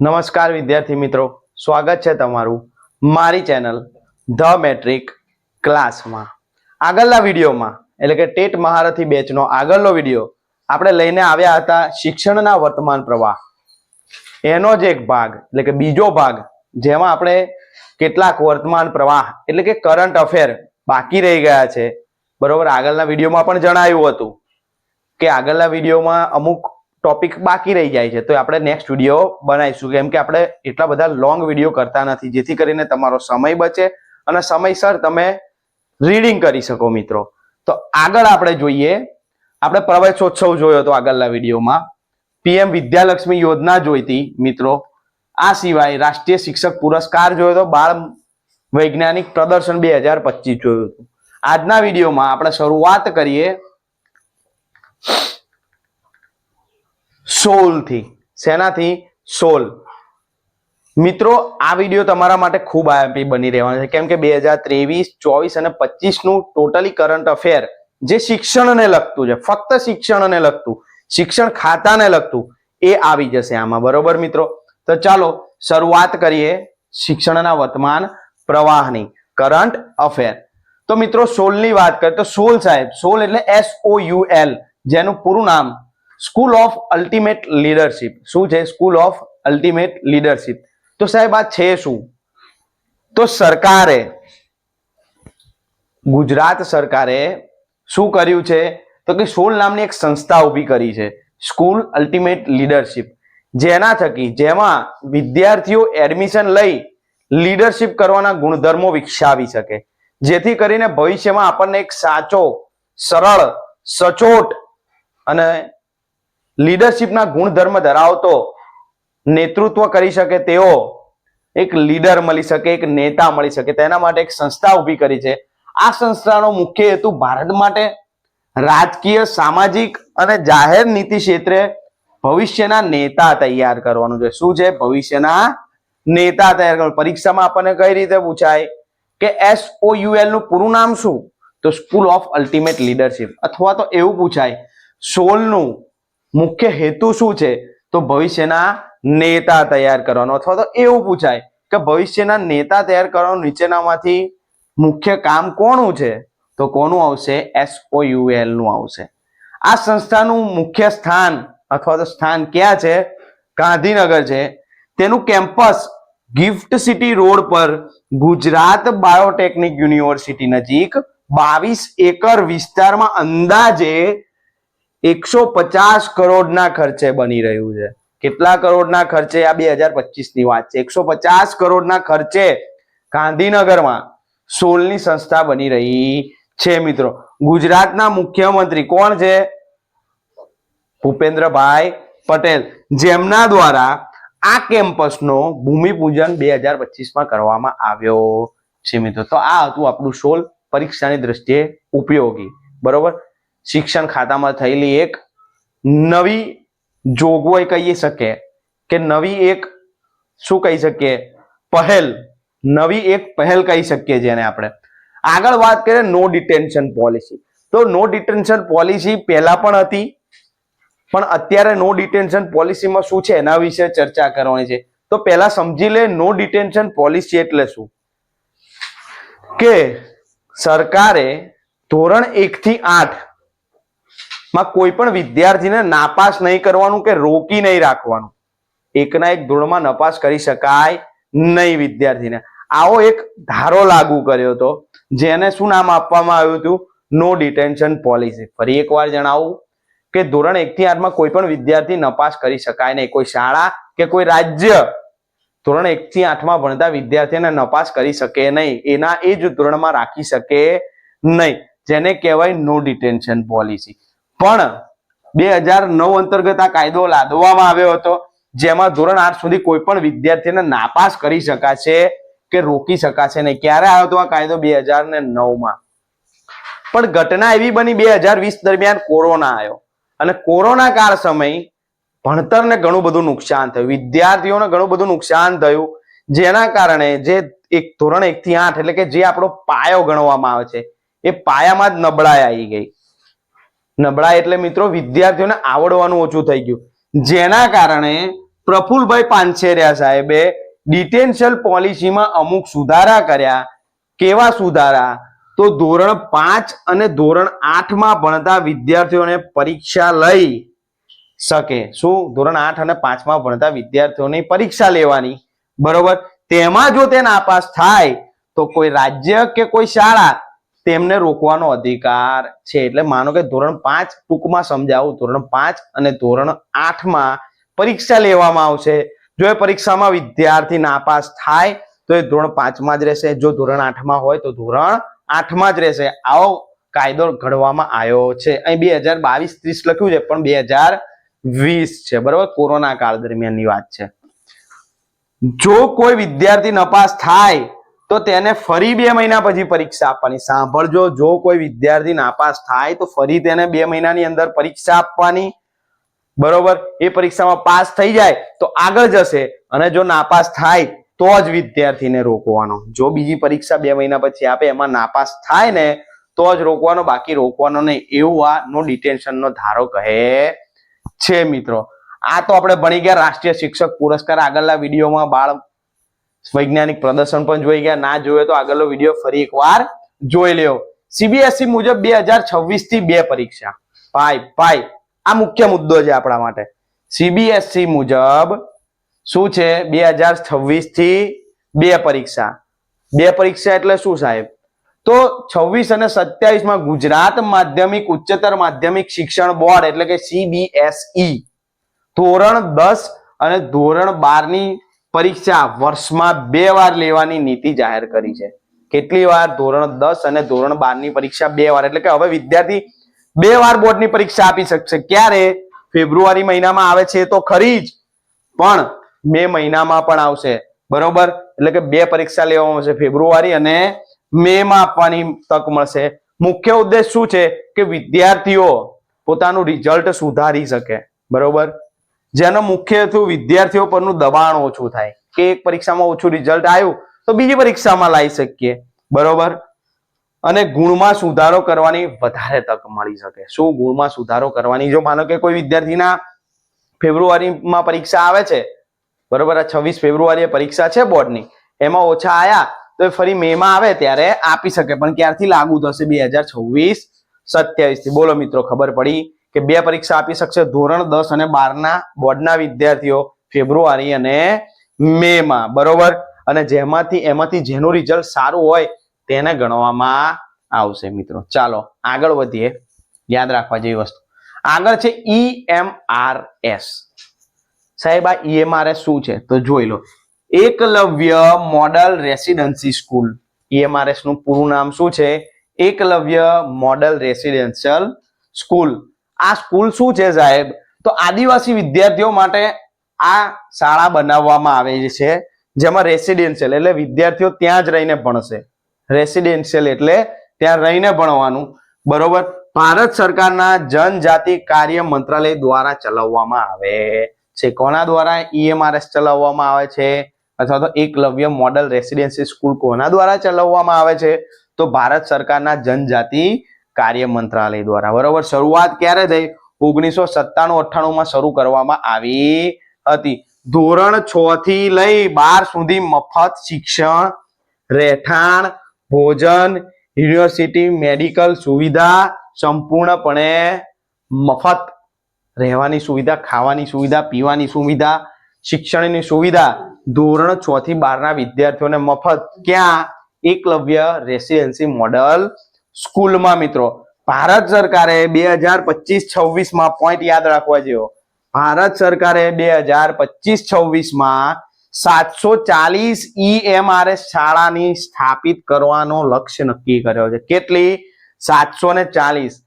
નમસ્કાર વિદ્યાર્થી મિત્રો, સ્વાગત છે તમારું મારી ચેનલ ધ મેટ્રિક ક્લાસમાં. આગળના વિડીયોમાં, એટલે કે ટેટ મહારથી બેચનો આગળનો વીડિયો, આપણે લઈને આવ્યા હતા શિક્ષણના વર્તમાન પ્રવાહ. એનો જ એક ભાગ, એટલે કે બીજો ભાગ, જેમાં આપણે કેટલાક વર્તમાન પ્રવાહ, એટલે કે કરંટ અફેર બાકી રહી ગયા છે. બરોબર, આગળના વિડીયોમાં પણ જણાવ્યું હતું કે આગળના વિડીયોમાં અમુક ટોપિક બાકી રહી જાય છે, તો આપણે નેક્સ્ટ વીડિયો બનાવીશું. કેમ કે આપણે એટલા બધા લોંગ વીડિયો કરતા નથી, જેથી કરીને તમારો સમય બચે અને સમયસર તમે રીડિંગ કરી શકો મિત્રો. તો આગળ આપણે જોઈએ, આપણે પ્રવેશોત્સવ જોયો હતો આગળના વિડીયોમાં પીએમ વિદ્યાલક્ષ્મી યોજના જોઈતી મિત્રો. આ સિવાય રાષ્ટ્રીય શિક્ષક પુરસ્કાર જોયો હતો, બાળ વૈજ્ઞાનિક પ્રદર્શન બે હજાર પચીસ જોયું હતું. આજના વિડીયોમાં આપણે શરૂઆત કરીએ. સોલથી. શેનાથી? સોલ. મિત્રો, આ વીડિયો તમારા માટે ખૂબ આઈએમપી બની રહેવાનો છે. કેમ કે બે હજાર ત્રેવીસ, ચોવીસ અને પચીસનું ટોટલી કરંટ અફેર જે શિક્ષણને લગતું છે, ફક્ત શિક્ષણને લગતું, શિક્ષણ ખાતાને લગતું, એ આવી જશે આમાં. બરોબર મિત્રો? તો ચાલો, શરૂઆત કરીએ શિક્ષણના વર્તમાન પ્રવાહની. Current affair. તો મિત્રો, સોલની વાત કરીએ તો સોલ સાહેબ, સોલ એટલે એસ ઓ યુ એલ જેનું પૂરું નામ સ્કૂલ ઓફ અલ્ટિમેટ લીડરશિપ શું છે? સ્કૂલ ઓફ અલ્ટિમેટ લીડરશિપ તો સાહેબ, આ છે શું? તો સરકારે, ગુજરાત સરકારે શું કર્યું છે? તો કે સોલ નામની એક સંસ્થા ઊભી કરી છે. સ્કૂલ અલ્ટિમેટ લીડરશિપ જેના થકી જેમાં વિદ્યાર્થીઓ એડમિશન લઈ લીડરશિપ કરવાના ગુણધર્મો વિકસાવી શકે. જેથી કરીને ભવિષ્યમાં આપણને એક સાચો, સરળ, સચોટ અને લીડરશિપના ગુણધર્મ ધરાવતો નેતૃત્વ કરી શકે, તેઓ એક લીડર મળી શકે, એક નેતા મળી શકે. તેના માટે એક સંસ્થા ઊભી કરી છે. આ સંસ્થાનો મુખ્ય હેતુ ભારત માટે રાજકીય, સામાજિક અને જાહેર નીતિ ક્ષેત્રે ભવિષ્યના નેતા તૈયાર કરવાનું છે. શું છે? ભવિષ્યના નેતા તૈયાર કરવાનું. પરીક્ષામાં આપણને કઈ રીતે પૂછાય કે એસ યુએલનું પૂરું નામ શું? તો સ્કૂલ ઓફ અલ્ટિમેટ લીડરશિપ. અથવા તો એવું પૂછાય સોલનું મુખ્ય હેતુ શું છે? તો ભવિષ્યના નેતા તૈયાર કરવાનો. અથવા તો એવું પૂછાય કે ભવિષ્યના નેતા તૈયાર કરવાનું નીચેનામાંથી મુખ્ય કામ કોનું છે? તો કોનું આવશે? એસઓયુએલનું આવશે. આ સંસ્થાનું મુખ્ય સ્થાન અથવા તો સ્થાન ક્યાં છે? ગાંધીનગર છે. તેનું કેમ્પસ ગિફ્ટ સિટી રોડ પર ગુજરાત બાયોટેકનિક યુનિવર્સિટી નજીક બાવીસ એકર વિસ્તારમાં અંદાજે એકસો પચાસ કરોડના ખર્ચે બની રહ્યું છે. કેટલા કરોડના ખર્ચે? આ બે હજાર પચીસની વાત છે. એકસો પચાસ કરોડના ખર્ચે ગાંધીનગરમાં સોલની સંસ્થા બની રહી છે મિત્રો. ગુજરાતના મુખ્યમંત્રી કોણ છે? ભૂપેન્દ્રભાઈ પટેલ. જેમના દ્વારા આ કેમ્પસનો ભૂમિપૂજન બે હજાર પચીસમાં કરવામાં આવ્યો છે મિત્રો. તો આ હતું આપણું સોલ પરીક્ષાની દ્રષ્ટિએ ઉપયોગી. બરોબર? શિક્ષણ ખાતામાં થયેલી એક નવી જોગવાઈ કહી શકે કે નવી એક શું કહી શકીએ? પહેલ. નવી એક પહેલ કહી શકીએ જેને આપણે. આગળ વાત કરીએ નો ડિટેન્શન પોલિસી તો નો ડિટેન્શન પોલિસી પહેલા પણ હતી, પણ અત્યારે નો ડિટેન્શન પોલિસીમાં શું છે? એના વિશે ચર્ચા કરવાની છે. તો પહેલા સમજી લે નો ડિટેન્શન પોલિસી એટલે શું? કે સરકારે ધોરણ એક થી આઠ માં કોઈ પણ વિદ્યાર્થીને નાપાસ નહીં કરવાનું કે રોકી નહીં રાખવાનું. એકના એક ધોરણમાં નપાસ કરી શકાય નહીં વિદ્યાર્થીને. આવો એક ધારો લાગુ કર્યો હતો, જેને શું નામ આપવામાં આવ્યું હતું? નો ડિટેન્શન પોલિસી ફરી એકવાર જણાવું કે ધોરણ એક થી આઠમાં કોઈ પણ વિદ્યાર્થી નપાસ કરી શકાય નહીં. કોઈ શાળા કે કોઈ રાજ્ય ધોરણ એક થી આઠમાં ભણતા વિદ્યાર્થીને નપાસ કરી શકે નહીં. એના એ જ ધોરણમાં રાખી શકે નહીં. જેને કહેવાય નો ડિટેન્શન પોલિસી પણ બે હજાર નવ અંતર્ગત આ કાયદો લાદવામાં આવ્યો હતો, જેમાં ધોરણ આઠ સુધી કોઈ પણ વિદ્યાર્થીને નાપાસ કરી શકાશે કે રોકી શકાશે નહીં. ક્યારે આવ્યો હતો આ કાયદો? બે હજાર ને નવમાં. પણ ઘટના એવી બની બે હજાર વીસ દરમિયાન કોરોના આવ્યો. અને કોરોના કાળ સમય ભણતરને ઘણું બધું નુકસાન થયું. વિદ્યાર્થીઓને ઘણું બધું નુકસાન થયું, જેના કારણે જે એક ધોરણ એક થી આઠ એટલે કે જે આપણો પાયો ગણવામાં આવે છે, એ પાયામાં જ નબળાઈ આવી ગઈ. નબળાઈ એટલે મિત્રો વિદ્યાર્થીઓને આવડવાનું ઓછું થઈ ગયું. જેના કારણે પ્રફુલભાઈ પાનસેરિયા સાહેબે ડિટેન્શિયલ પોલિસીમાં અમુક સુધારા કર્યા. કેવા સુધારા? તો ધોરણ પાંચ અને ધોરણ આઠમાં ભણતા વિદ્યાર્થીઓને પરીક્ષા લઈ શકે. શું? ધોરણ આઠ અને પાંચમાં ભણતા વિદ્યાર્થીઓની પરીક્ષા લેવાની. બરોબર? તેમાં જો તે નાપાસ થાય, તો કોઈ રાજ્ય કે કોઈ શાળા તેમને રોકવાનો અધિકાર છે. એટલે માનો કે ધોરણ પાંચ ટૂંકમાં સમજાવું, ધોરણ પાંચ અને ધોરણ આઠમાં પરીક્ષા લેવામાં આવશે. જો એ પરીક્ષામાં વિદ્યાર્થી નાપાસ થાય, તો એ ધોરણ પાંચમાં જ રહેશે. જો ધોરણ આઠમાં હોય, તો ધોરણ આઠમાં જ રહેશે. આવો કાયદો ઘડવામાં આવ્યો છે. અહીં બે હજાર બાવીસ ત્રીસ લખ્યું છે, પણ બે હજાર વીસ છે. બરોબર? કોરોના કાળ દરમિયાનની વાત છે. જો કોઈ વિદ્યાર્થી નપાસ થાય તો તેને ફરી બે મહિના પછી પરીક્ષા આપવાની. સાંભળજો, જો કોઈ વિદ્યાર્થી નાપાસ થાય તો ફરી તેને બે મહિનાની અંદર પરીક્ષા આપવાની. બરોબર? એ પરીક્ષામાં પાસ થઈ જાય તો આગળ જશે અને જો નાપાસ થાય તો જ વિદ્યાર્થીને રોકવાનો. જો બીજી પરીક્ષા બે મહિના પછી આપે એમાં નાપાસ થાય ને તો જ રોકવાનો, બાકી રોકવાનો નહીં. એવું આ નો ડિટેન્શનનો ધારો કહે છે મિત્રો. આ તો આપણે ભણી ગયા રાષ્ટ્રીય શિક્ષક પુરસ્કાર. આગળના વિડીયોમાં બાળ વૈજ્ઞાનિક પ્રદર્શન પણ જોઈ ગયા. ના જોયો તો આગળનો વીડિયો ફરી એકવાર જોઈ લેવો સીબીએસઈ મુજબ બે હજાર છવ્વીસથી બે પરીક્ષા. ભાઈ ભાઈ, આ મુખ્ય મુદ્દો છે આપણા માટે. સીબીએસઈ મુજબ શું છે? બે હજાર છવ્વીસથી બે પરીક્ષા. બે પરીક્ષા એટલે શું સાહેબ? તો છવ્વીસ અને સત્યાવીસમાં ગુજરાત માધ્યમિક ઉચ્ચતર માધ્યમિક શિક્ષણ બોર્ડ એટલે કે સીબીએસઈ ધોરણ દસ અને ધોરણ બારની પરીક્ષા વર્ષમાં બે વાર લેવાની નીતિ જાહેર કરી છે. કેટલી વાર? ધોરણ દસ અને ધોરણ બારની પરીક્ષા બે વાર. એટલે કે હવે વિદ્યાર્થી બે વાર બોર્ડની પરીક્ષા આપી શકશે. ક્યારે? ફેબ્રુઆરી મહિનામાં આવે છે તો ખરી જ. પણ મે મહિનામાં પણ આવશે. બરોબર? એટલે કે બે પરીક્ષા લેવામાં આવશે. ફેબ્રુઆરી અને મે માં આપવાની તક મળશે. મુખ્ય ઉદ્દેશ શું છે? કે વિદ્યાર્થીઓ પોતાનું રિઝલ્ટ સુધારી શકે. બરોબર? જેનો મુખ્ય હેતુ વિદ્યાર્થીઓ પરનું દબાણ ઓછું થાય. કે એક પરીક્ષામાં ઓછું રિઝલ્ટ આવ્યું, તો બીજી પરીક્ષામાં લાવી શકીએ. બરોબર? અને ગુણમાં સુધારો કરવાની વધારે તક મળી શકે. શું ગુણમાં સુધારો કરવાની? જો માનો કે કોઈ વિદ્યાર્થીના ફેબ્રુઆરીમાં પરીક્ષા આવે છે, બરોબર? આ છવ્વીસ ફેબ્રુઆરીએ પરીક્ષા છે બોર્ડની. એમાં ઓછા આવ્યા તો એ ફરી મે માં આવે ત્યારે આપી શકે. પણ ક્યારથી લાગુ થશે? બે હજાર છવ્વીસ સત્યાવીસથી બોલો મિત્રો, ખબર પડી? કે બે પરીક્ષા આપી શકશે ધોરણ દસ અને બારના બોર્ડના વિદ્યાર્થીઓ ફેબ્રુઆરી અને મે માં બરોબર? અને જેમાંથી, એમાંથી જેનું રિઝલ્ટ સારું હોય તેને ગણવામાં આવશે મિત્રો. ચાલો, આગળ વધીએ. યાદ રાખવા જેવી વસ્તુ. આગળ છે E ઈએમઆરએસ સાહેબ, આ ઈએમઆરએસ શું છે? તો જોઈ લો. Eklavya model residency school. ઈએમઆરએસનું પૂરું નામ શું છે? Eklavya model residential school. આ સ્કૂલ શું છે સાહેબ? તો આદિવાસી વિદ્યાર્થીઓ માટે આ શાળા બનાવવામાં આવે છે, જેમાં રેસિડેન્શિયલ એટલે વિદ્યાર્થીઓ ત્યાં જ રહીને ભણશે. રેસિડેન્શિયલ એટલે ત્યાં રહીને ભણવાનું. બરોબર? ભારત સરકારના જનજાતિ કાર્ય મંત્રાલય દ્વારા ચલાવવામાં આવે છે. કોના દ્વારા? ઈએમઆરએસ ચલાવવામાં આવે છે. અથવા તો એકલવ્ય મોડલ રેસિડેન્સી સ્કૂલ કોના દ્વારા ચલાવવામાં આવે છે? તો ભારત સરકારના જનજાતિ કાર્ય મંત્રાલય દ્વારા. બરોબર? શરૂઆત ક્યારે થઈ? ઓગણીસો સત્તાણું અઠ્ઠાણું માં શરૂ કરવામાં આવી હતી. ધોરણ છ થી લઈ બાર સુધી મફત શિક્ષણ, રહેઠાણ, ભોજન, યુનિવર્સિટી, મેડિકલ સુવિધા સંપૂર્ણપણે મફત. રહેવાની સુવિધા, ખાવાની સુવિધા, પીવાની સુવિધા, શિક્ષણની સુવિધા. ધોરણ છ થી બારના વિદ્યાર્થીઓને મફત. ક્યાં? એકલવ્ય રેસિડેન્સી મોડલ સ્કૂલમાં મિત્રો, ભારત સરકારે બે હજાર પચીસ છવ્વીસમાં પોઈન્ટ યાદ રાખવા જેવો. ભારત સરકારે બે હજાર પચીસ છવ્વીસમાં સાતસો ચાલીસ ઈએમઆરએસ શાળાની સ્થાપિત કરવાનો લક્ષ્ય નક્કી કર્યો છે. કેટલી? સાતસો ને ચાલીસ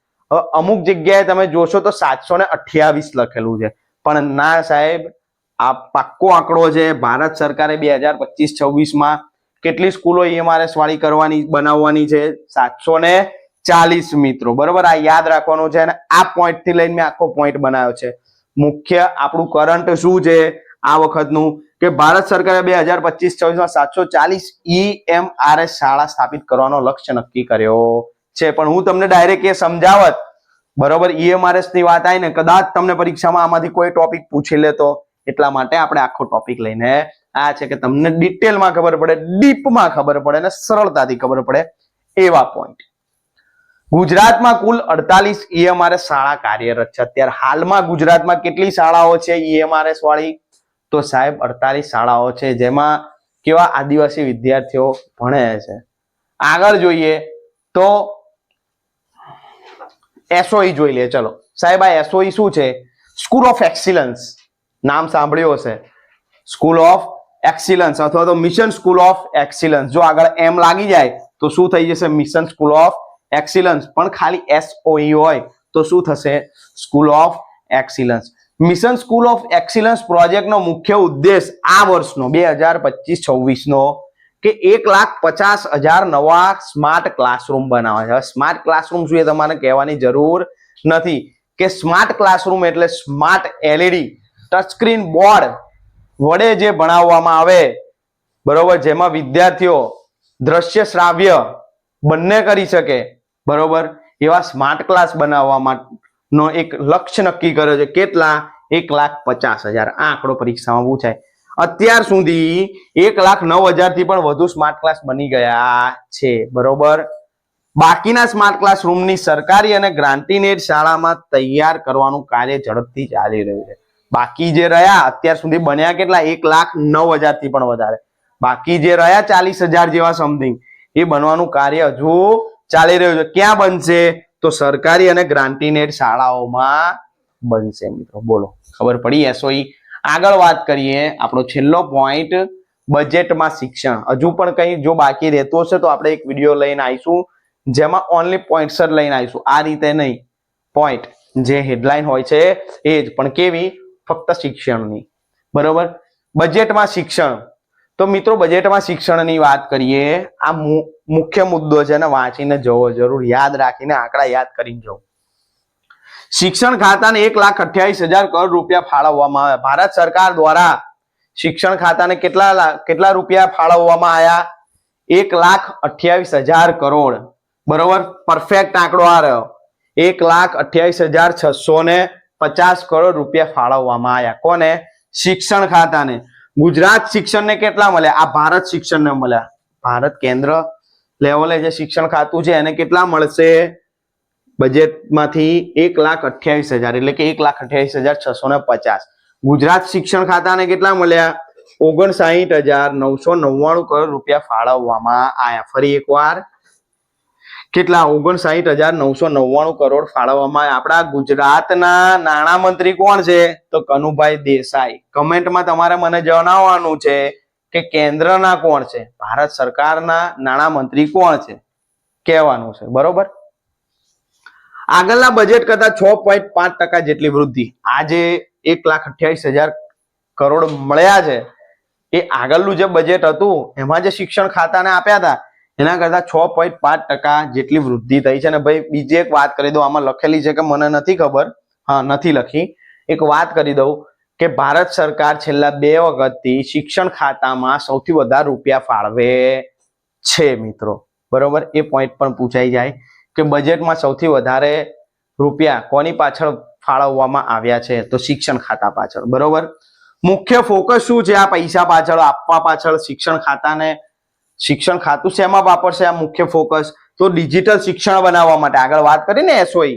અમુક જગ્યાએ તમે જોશો તો સાતસો ને અઠ્યાવીસ લખેલું છે. પણ ના સાહેબ, આ પાક્કો આંકડો છે. ભારત સરકારે બે હજાર પચીસ છવ્વીસમાં કેટલી સ્કૂલો ઈએમઆરએસ વાળી કરવાની, બનાવવાની છે? સાતસો ને ચાલીસ મિત્રો. બરોબર? આ યાદ રાખવાનું છે અને આ પોઈન્ટથી લઈને મેં આખો પોઈન્ટ બનાવ્યો છે. મુખ્ય આપણું કરંટ શું છે? આ વખતનું કે ભારત સરકારે બે હજાર પચીસ ચોવીસમાં સાતસો ચાલીસ ઈએમઆરએસ શાળા સ્થાપિત કરવાનો લક્ષ્ય નક્કી કર્યો છે. પણ હું તમને ડાયરેક્ટ એ સમજાવત, બરોબર? ઈએમઆરએસની વાત આવી ને કદાચ તમને પરીક્ષામાં આમાંથી કોઈ ટોપિક પૂછી લેતો. એટલા માટે આપણે આખો ટોપિક લઈને આ છે કે તમને ડિટેલમાં ખબર પડે ડીપમાં ખબર પડે અને સરળતાથી ખબર પડે એવા પોઈન્ટ ગુજરાતમાં કુલ અડતાલીસ ઈએમઆરએસ શાળા કાર્યરત છે. અત્યારે હાલમાં ગુજરાતમાં કેટલી શાળાઓ છે ઈએમઆરએસ વાળી? તો સાહેબ, અડતાલીસ શાળાઓ છે, જેમાં કેવા આદિવાસી વિદ્યાર્થીઓ ભણે છે. આગળ જોઈએ તો એસઓઈ જોઈ લે, ચલો. સાહેબ, આ એસઓઈ શું છે? સ્કૂલ ઓફ એક્સિલન્સ નામ સાંભળ્યું હશે. સ્કૂલ ઓફ એક્સિલન્સ અથવા તો મિશન સ્કૂલ ઓફ એક્સિલન્સ જો આગળ એમ લાગી જાય, તો શું થઈ જશે? મિશન સ્કૂલ ઓફ એક્સિલન્સ પણ ખાલી એસઓઈ હોય, તો શું થશે? School of excellence mission school of excellence પ્રોજેક્ટનો મુખ્ય ઉદ્દેશ આ વર્ષનો, બે હજાર પચીસ છવ્વીસનો, કે એક લાખ પચાસ હજાર નવા સ્માર્ટ ક્લાસરૂમ બનાવવા છે. સ્માર્ટ ક્લાસરૂમ શું એ તમારે કહેવાની જરૂર નથી. કે સ્માર્ટ ક્લાસરૂમ એટલે સ્માર્ટ એલઈડી ટચસ્ક્રીન બોર્ડ વડે જે ભણાવવામાં આવે, બરોબર, જેમાં વિદ્યાર્થીઓ દ્રશ્ય શ્રાવ્ય બંને કરી શકે, બરોબર? એવા સ્માર્ટ ક્લાસ બનાવવાનો એક લક્ષ્ય નક્કી કર્યો છે, કેટલા? એક લાખ પચાસ હજાર. આ આંકડો પરીક્ષામાં પૂછાય અત્યાર સુધી એક લાખ નવ હજારથી પણ વધુ સ્માર્ટ ક્લાસ બની ગયા છે, બરોબર? બાકીના સ્માર્ટ ક્લાસરૂમની સરકારી અને ગ્રાન્ટીનેડ શાળામાં તૈયાર કરવાનું કાર્ય ઝડપથી ચાલી રહ્યું છે. બાકી જે રહ્યા, અત્યાર સુધી બન્યા કેટલા? એક લાખ નવ હજારથી પણ વધારે. બાકી જે રહ્યા, ચાલીસ હજાર જેવા સમથિંગ એ બનવાનું કાર્ય હજુ ચાલી રહ્યું છે. ક્યાં બનશે? તો સરકારી અને ગ્રાન્ટીનેડ શાળાઓમાં બનશે મિત્રો. બોલો, ખબર પડી? એસઓઈ આગળ વાત કરીએ આપણો છેલ્લો પોઈન્ટ બજેટમાં શિક્ષણ. હજુ પણ કંઈ જો બાકી રહેતું હશે તો આપણે એક વીડિયો લઈને આવીશું, જેમાં ઓનલી પોઈન્ટ્સ જ લઈને આવીશું. આ રીતે નહીં. પોઈન્ટ જે હેડલાઇન હોય છે, એ જ. પણ કેવી? ફક્ત શિક્ષણની. બરોબર? બજેટમાં શિક્ષણ. તો મિત્રો, બજેટમાં શિક્ષણની વાત કરીએ, આ મુખ્ય મુદ્દો છે ને વાંચીને જવો જરૂર, યાદ રાખીને આંકડા યાદ કરીને જવું શિક્ષણ ખાતાને એક લાખ અઠ્યાવીસ હજાર કરોડ રૂપિયા ફાળવવામાં આવ્યા. ભારત સરકાર દ્વારા શિક્ષણ ખાતાને કેટલા કેટલા રૂપિયા ફાળવવામાં આવ્યા? એક લાખ અઠ્યાવીસ હજાર કરોડ. બરોબર? પરફેક્ટ આંકડો આ રહ્યો. એક લાખ અઠ્યાવીસ હજાર છસો ને પચાસ કરોડ રૂપિયા ફાળવવામાં આવ્યા. કોને? શિક્ષણ ખાતાને. ગુજરાત શિક્ષણને કેટલા મળ્યા? આ ભારત શિક્ષણને મળ્યા. ભારત કેન્દ્ર લેવલે જે શિક્ષણ ખાતું છે, એને કેટલા મળશે? બજેટમાંથી એક લાખ અઠ્યાવીસ હજાર, એટલે કે એક લાખ અઠ્યાવીસ હજાર છસો ને પચાસ. ગુજરાત શિક્ષણ ખાતાને કેટલા મળ્યા? ઓગણસાઠ હજાર નવસો નવ્વાણું કરોડ રૂપિયા ફાળવવામાં આવ્યા. ફરી એકવાર કેટલા? ઓગણસાઠ હજાર નવસો નવ્વાણું કરોડ ફાળવવામાં આપણા ગુજરાતના નાણામંત્રી કોણ છે? તો કનુભાઈ દેસાઈ. કમેન્ટમાં તમારે મને જણાવવાનું છે કે કેન્દ્રના કોણ છે? ભારત સરકારના નાણામંત્રી કોણ છે? કહેવાનું છે. બરોબર? આગળના બજેટ કરતા છ પોઈન્ટ પાંચ ટકા જેટલી વૃદ્ધિ. આજે એક લાખ અઠ્યાવીસ હજાર કરોડ મળ્યા છે. એ આગળનું જે બજેટ હતું, એમાં જે શિક્ષણ ખાતાને આપ્યા હતા એના કરતા છ પોઈન્ટ પાંચ ટકા જેટલી વૃદ્ધિ થઈ છે. અને ભાઈ, બીજી એક વાત કરી દઉં. આમાં લખેલી છે કે મને નથી ખબર. હા, નથી લખી. એક વાત કરી દઉં કે ભારત સરકાર છેલ્લા બે વખતથી શિક્ષણ ખાતામાં સૌથી વધારે રૂપિયા ફાળવે છે મિત્રો. બરોબર? એ પોઈન્ટ પણ પૂછાઈ જાય કે બજેટમાં સૌથી વધારે રૂપિયા કોની પાછળ ફાળવવામાં આવ્યા છે? તો શિક્ષણ ખાતા પાછળ. બરોબર? મુખ્ય ફોકસ શું છે? આ પૈસા પાછળ, આપવા પાછળ, શિક્ષણ ખાતાને શિક્ષણ ખાતું શેમાં વાપરશે? આ મુખ્ય ફોકસ તો ડિજિટલ શિક્ષણ બનાવવા માટે આગળ વાત કરી ને એસઓઈ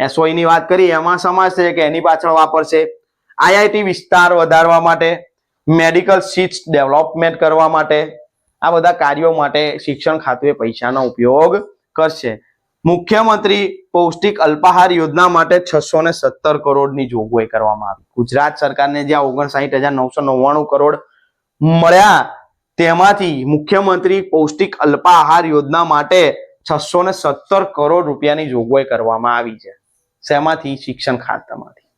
એસઓઈ ની વાત કરી, એમાં સમાજ છે કે એની પાછળ વાપરશે. આઈઆઈટી વિસ્તાર વધારવા માટે મેડિકલ સીટ્સ ડેવલપમેન્ટ કરવા માટે, આ બધા કાર્યો માટે શિક્ષણ ખાતું પૈસાનો ઉપયોગ કરશે. મુખ્યમંત્રી પૌષ્ટિક અલ્પાહાર યોજના માટે છસો ને સત્તર કરોડની જોગવાઈ કરવામાં આવી. ગુજરાત સરકારને જ્યાં ઓગણસાઠ હજાર નવસો નવ્વાણું કરોડ મળ્યા તેમાંથી મુખ્યમંત્રી પૌષ્ટિક અલ્પાહાર યોજના માટે છસો ને સત્તર કરોડ રૂપિયાની જોગવાઈ કરવામાં આવી છે. શેમાંથી? શિક્ષણ ખાતામાંથી.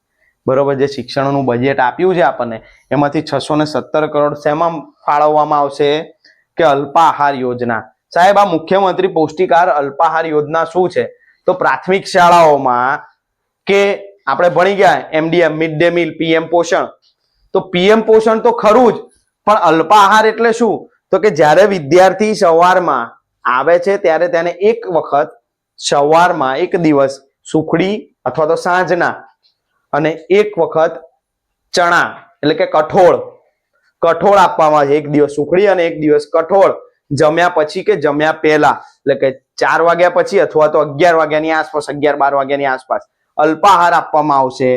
બરોબર, જે શિક્ષણનું બજેટ આપ્યું છે આપણને, એમાંથી છસો ને સત્તર કરોડ શેમાં ફાળવવામાં આવશે? કે અલ્પાહાર યોજના. સાહેબ, આ મુખ્યમંત્રી પૌષ્ટિક આહાર અલ્પાહાર યોજના શું છે? તો પ્રાથમિક શાળાઓમાં કે આપણે ભણી ગયા, MDM mid day meal, PM Poshan. તો પીએમ પોષણ તો ખરું જ પણ અલ્પાહાર એટલે શું? તો કે જ્યારે વિદ્યાર્થી સવારમાં આવે છે, ત્યારે તેને એક વખત સવારમાં એક દિવસ સુખડી અથવા તો સાંજના અને એક વખત ચણા એટલે કે કઠોળ કઠોળ આપવામાં આવે એક દિવસ સુખડી અને એક દિવસ કઠોળ. જમ્યા પછી કે જમ્યા પહેલા? એટલે કે ચાર વાગ્યા પછી અથવા તો અગિયાર વાગ્યાની આસપાસ, અગિયાર બાર વાગ્યાની આસપાસ અલ્પાહાર આપવામાં આવશે.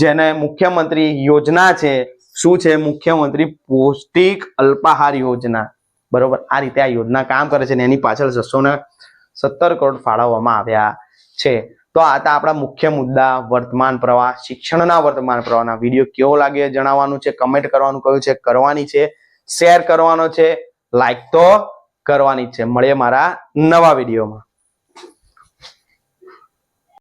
જેને મુખ્યમંત્રી યોજના છે શું છે? મુખ્યમંત્રી પૌષ્ટિક અલ્પાહાર યોજના. બરોબર? આ રીતે આ યોજના કામ કરે છે ને એની પાછળ છસો સત્તર કરોડ ફાળવવામાં આવ્યા છે. તો આ હતા આપણા મુખ્ય મુદ્દા. વર્તમાન પ્રવાહ, શિક્ષણના વર્તમાન પ્રવાહના વીડિયો કેવો લાગે જણાવવાનું છે કમેન્ટ કરવાનું કયું છે, કરવાની છે શેર કરવાનો છે લાઈક તો કરવાની છે. મળીએ મારા નવા વિડીયોમાં.